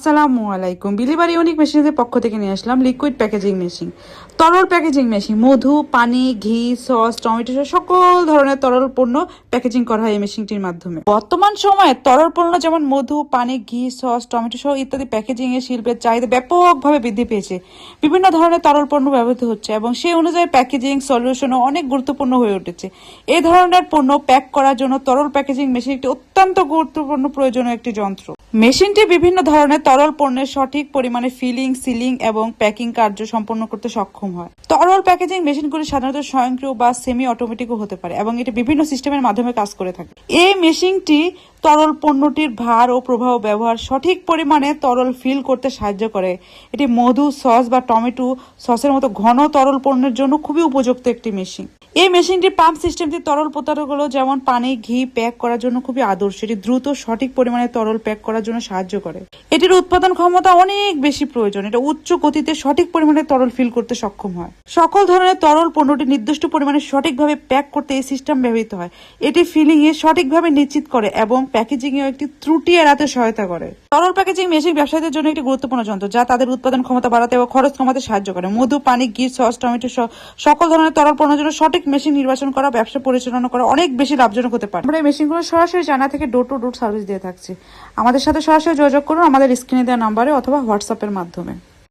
আসসালামু আলাইকুম। বিলিবারি ইউনিক মেশিনের পক্ষ থেকে নিয়ে আসলাম লিকুইড প্যাকেজিং মেশিন তরল প্যাকেজিং মেশিন মধু, পানি, ঘি, সস, টমেটো সস সকল ধরনের তরল পণ্য প্যাকেজিং করা হয় এই মেশিনটির মাধ্যমে। বর্তমান সময়ে তরল পণ্য যেমন মধু, পানি, ঘি, সস, টমেটো সহ ইত্যাদি প্যাকেজিং এর শিল্পের চাহিদা ব্যাপকভাবে বৃদ্ধি পেয়েছে। বিভিন্ন ধরনের তরল পণ্য ব্যবহৃত হচ্ছে এবং সেই অনুযায়ী প্যাকেজিং সলিউশনও অনেক গুরুত্বপূর্ণ হয়ে উঠেছে। এই ধরনের পণ্য প্যাক করার জন্য তরল প্যাকেজিং মেশিন একটি অত্যন্ত গুরুত্বপূর্ণ প্রয়োজনীয় একটি যন্ত্র। মেশিনটি বিভিন্ন ধরনের তরল পণ্যের সঠিক পরিমাণে ফিলিং, সিলিং এবং প্যাকিং কার্য সম্পন্ন করতে সক্ষম হয়। তরল প্যাকেজিং মেশিনগুলি সাধারণত স্বয়ংক্রিয় বা সেমি অটোমেটিকও হতে পারে এবং এটি বিভিন্ন সিস্টেমের মাধ্যমে কাজ করে থাকে। এই মেশিনটি তরল পণ্যটির ভার ও প্রবাহ ব্যবহার সঠিক পরিমাণে তরল ফিল করতে সাহায্য করে। এটি মধু, সস বা টমেটো সসের মতো ঘন তরল পণ্যের জন্য খুবই উপযুক্ত একটি মেশিন। এই মেশিনটির পাম্প সিস্টেমটি তরল প্রতারকগুলো যেমন পানি, ঘি প্যাক করার জন্য খুবই আদর্শ। এটি দ্রুত, সঠিক পরিমাণে তরল প্যাক করার জন্য সাহায্য করে। এটির উৎপাদন ক্ষমতা অনেক বেশি প্রয়োজন। এটা উচ্চ গতিতে সঠিক পরিমাণে তরল ফিল করতে সক্ষম হয়। সকল ধরনের তরল পণ্যটি নির্দিষ্ট পরিমাণে সঠিকভাবে প্যাক করতে এই সিস্টেম ব্যবহৃত হয়। এটি ফিলিং এ সঠিকভাবে নিশ্চিত করে এবং প্যাকেজিং এ একটি ত্রুটি এড়াতে সহায়তা করে। তরল প্যাকেজিং মেশিন ব্যবসায়ীদের জন্য একটি গুরুত্বপূর্ণ যন্ত্র যা তাদের উৎপাদন ক্ষমতা বাড়াতে এবং খরচ কমাতে সাহায্য করে। মধু, পানি, ঘি, সস, টমেটো সকল ধরনের তরল পণ্যের জন্য সঠিক মেশিন নির্বাচন করা, ব্যবসা পরিচালনা করা অনেক বেশি লাভজনক হতে পারে। আমরা এই মেশিনগুলো সরাসরি জানা থেকে ডোর টু ডোর সার্ভিস দিয়ে থাকছি। আমাদের সাথে সরাসরি যোগাযোগ করুন, আমাদের স্ক্রিনে দেওয়া নাম্বারে অথবা হোয়াটসঅ্যাপের মাধ্যমে।